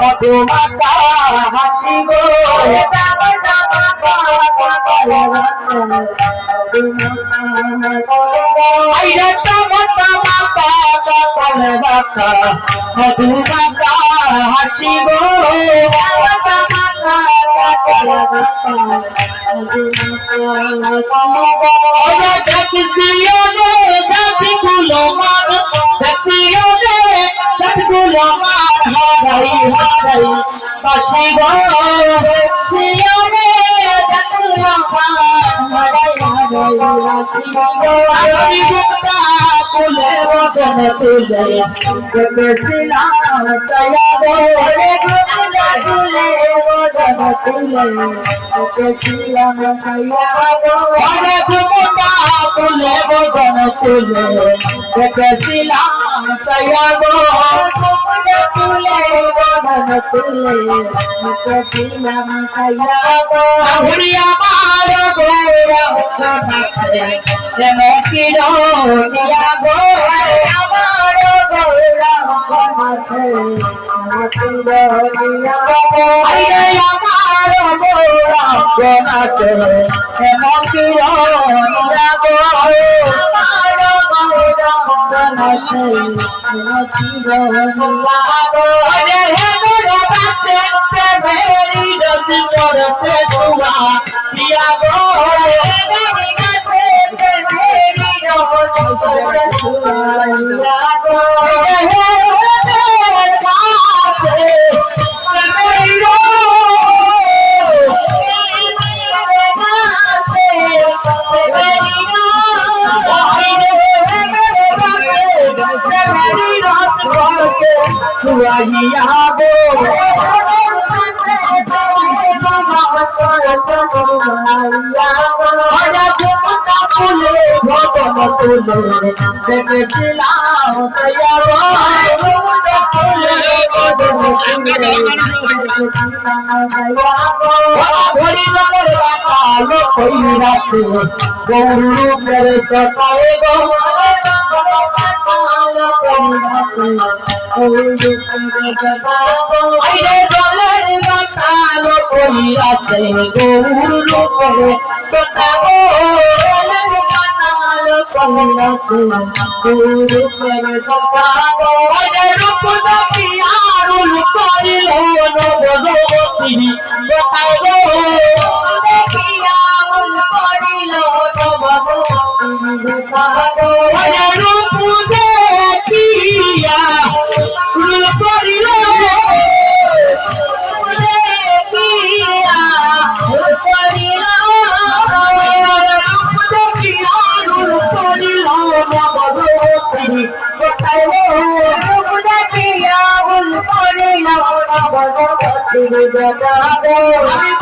মধুমাতা হাসি গো আইরে টমটা মাতা কপাল বাতা মধুমাতা হাসি গো ওরে জাতিও রে জাতিগুলো মার জাতিও রে জাতিগুলো মার হারাই হারাই বাসি আমি গুপ্তা তুলে বদন তুলে দেখেছিলাম তয়া গো রে গুপ্তা তুলে বদন তুলে দেখেছিলাম তয়া রে তুলে তুলে বদন তুলে দেখেছিলাম তয়া গো ঘুরিয়া মার গোরা উঠে যেন কিরণিয়া গৌরা আমার গৌরা যেন কিরণিয়া গো আমার গৌরা মাথে যেন কিরণিয়া গো আরে হে মোরা কাছে যদি করতে তুয়া দিয়া গো। হে মেরি কাছে প্রেমেরি যদি করতে তুয়া দিয়া গো হে মোরা কাছে প্রেমেরি গৌরু করে সকালে আইরে জলের বাতালো কইরাতে গৌরু গৌরু রূপ দেখি আরুল করিল নবদবতী। কোথায় গো দেখি আরুল করিল নবদবতী। কোথায় গো রূপ দেখিয়া আমি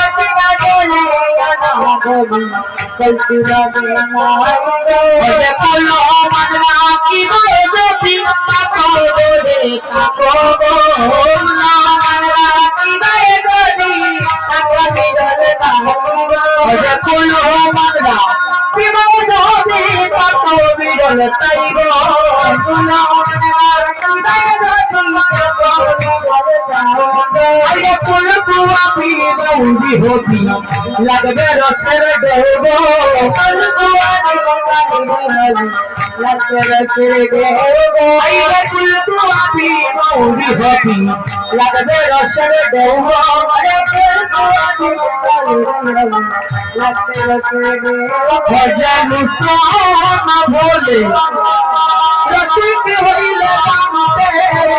না ঘটি পুলিশের ভেলাই গো ওরে কলো মানলা কি বলে যদি মাথা দে কাকো গো না মানলা কি বলে কাকো দে কাকো ওরে কলো মানলা কি বলে যদি কাকো বিরল কলো পি বৌদি হবি লাগবে রসের দেব লাগবে রসের দেব পি বৌদি হবি লাগবে রসের দেব ভজন সোনা ভোলে রসিক হইলে কামতে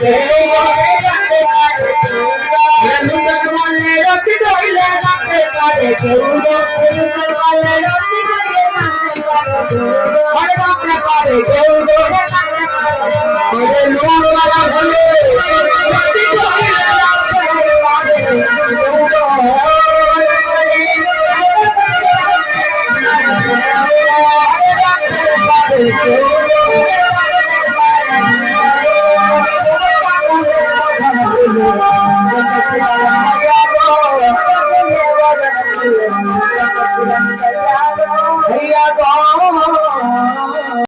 কেউ